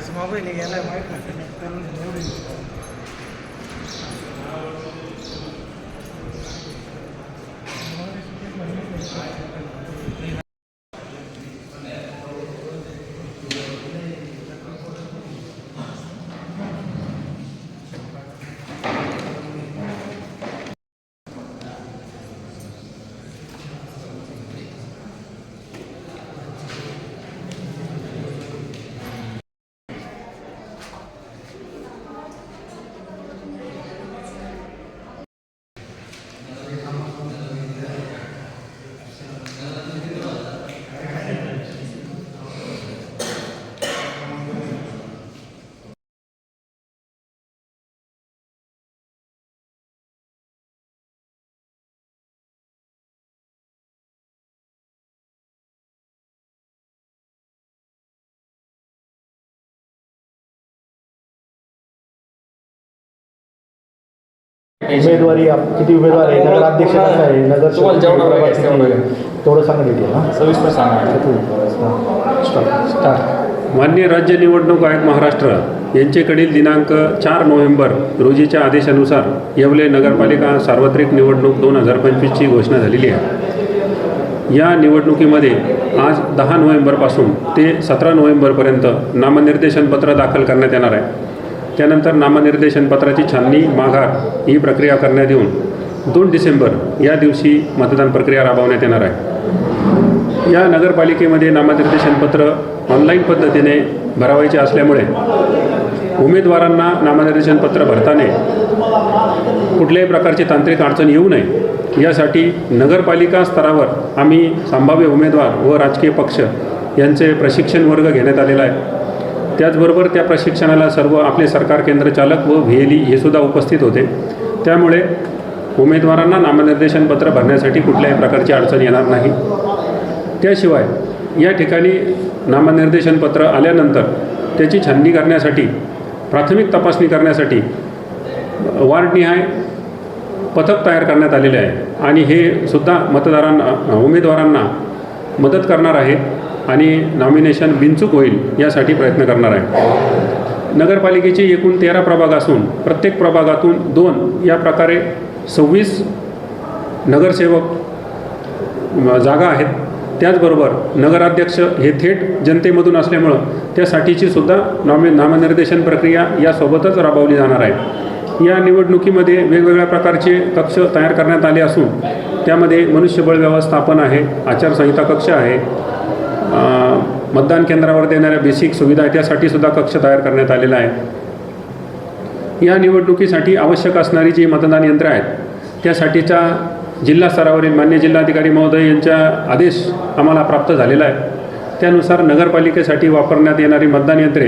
Mobile गेलाय माहीत नाही कारण एवढी उमेदवारी आप- किती उमेदवार आहे नगराध्यक्ष कसं आहे? नगर तुम्हाला जेवढा वेळ आहे, तेवढा वेळ. तेवढं सांगा डिटेल हां? सविस्तर सांगा. स्टार्ट स्टार्ट मान्य राज्य निवडणूक आयोग महाराष्ट्र यांचेकडील दिनांक चार नोव्हेंबर रोजीच्या आदेशानुसार येवले नगरपालिका सार्वत्रिक निवडणूक दोन हजार पंचवीसची घोषणा झालेली आहे. या निवडणुकीमध्ये आज दहा नोव्हेंबरपासून ते सतरा नोव्हेंबरपर्यंत नामनिर्देशन पत्र दाखल करण्यात येणार आहे. त्यानंतर नामनिर्देशन पत्राची छाननी माघार ही प्रक्रिया करण्यात येऊन दोन डिसेंबर या दिवशी मतदान प्रक्रिया राबवण्यात येणार आहे. या नगरपालिकेमध्ये नामनिर्देशन पत्र ऑनलाईन पद्धतीने भरावायचे असल्यामुळे उमेदवारांना नामनिर्देशन पत्र भरताना कुठल्याही प्रकारची तांत्रिक अडचण येऊ नये. यासाठी नगरपालिका स्तरावर आम्ही संभाव्य उमेदवार व राजकीय पक्ष यांचे प्रशिक्षण वर्ग घेण्यात आलेला आहे. त्याचबरोबर त्या प्रशिक्षणाला सर्व आपले सरकार केंद्र चालक व व्ही एल ई हे सुद्धा उपस्थित होते. त्यामुळे उमेदवारांना नामनिर्देशन पत्र भरण्यासाठी कुठल्याही प्रकारची अडचण येणार नाही. त्याशिवाय या ठिकाणी नामनिर्देशन पत्र आल्यानंतर त्याची छाननी करण्यासाठी प्राथमिक तपासणी करण्यासाठी वार्डनिहाय पथक तयार करण्यात आलेले आहे. आणि हे सुद्धा मतदारांना उमेदवारांना मदत करणार आहे. आणि नॉमिनेशन बिनचूक होईल यासाठी प्रयत्न करणार आहे. नगरपालिकेचे एकूण तेरा प्रभाग असून प्रत्येक प्रभागातून दोन या प्रकारे सव्वीस नगरसेवक जागा आहेत. त्याचबरोबर नगराध्यक्ष हे थेट जनतेमधून असल्यामुळं त्यासाठीची सुद्धा नॉमि नामनिर्देशन प्रक्रिया यासोबतच राबवली जाणार आहे. या निवडणुकीमध्ये वेगवेगळ्या प्रकारचे कक्ष तयार करण्यात आले असून त्यामध्ये मनुष्यबळ व्यवस्थापन आहे आचारसंहिता कक्ष आहे मतदान केंद्रावर देणाऱ्या बेसिक सुविधा त्यासाठी सुद्धा कक्ष तयार करण्यात आलेला आहे. या निवडणुकीसाठी आवश्यक असणारी जी मतदान यंत्र आहेत त्यासाठीचा जिल्हा स्तरावरील मान्य जिल्हाधिकारी महोदय यांच्या आदेश आम्हाला प्राप्त झालेला आहे. त्यानुसार नगरपालिकेसाठी वापरण्यात येणारी मतदान यंत्रे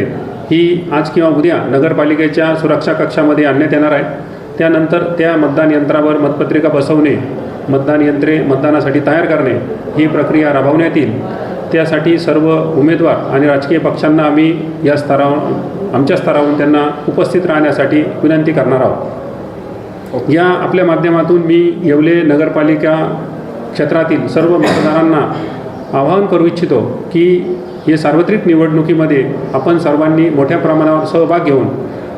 ही आज किंवा उद्या नगरपालिकेच्या सुरक्षा कक्षामध्ये आणण्यात येणार आहे. त्यानंतर त्या मतदान यंत्रावर मतपत्रिका बसवणे मतदान यंत्रे मतदानासाठी तयार करणे ही प्रक्रिया राबवण्यात येईल. त्यासाठी सर्व उमेदवार आणि राजकीय पक्षांना आम्ही या स्तरावर आमच्या स्तरावरून त्यांना उपस्थित राहण्यासाठी विनंती करणार आहोत. या आपल्या माध्यमातून मी येवले नगरपालिका क्षेत्रातील सर्व मतदारांना आवाहन करू इच्छितो की हे सार्वत्रिक निवडणुकीमध्ये आपण सर्वांनी मोठ्या प्रमाणावर सहभाग घेऊन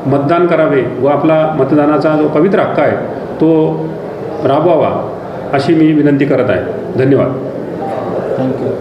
मतदान करावे व आपला मतदानाचा जो पवित्र हक्क आहे तो राबवावा अशी मी विनंती करत आहे. धन्यवाद. थँक्यू.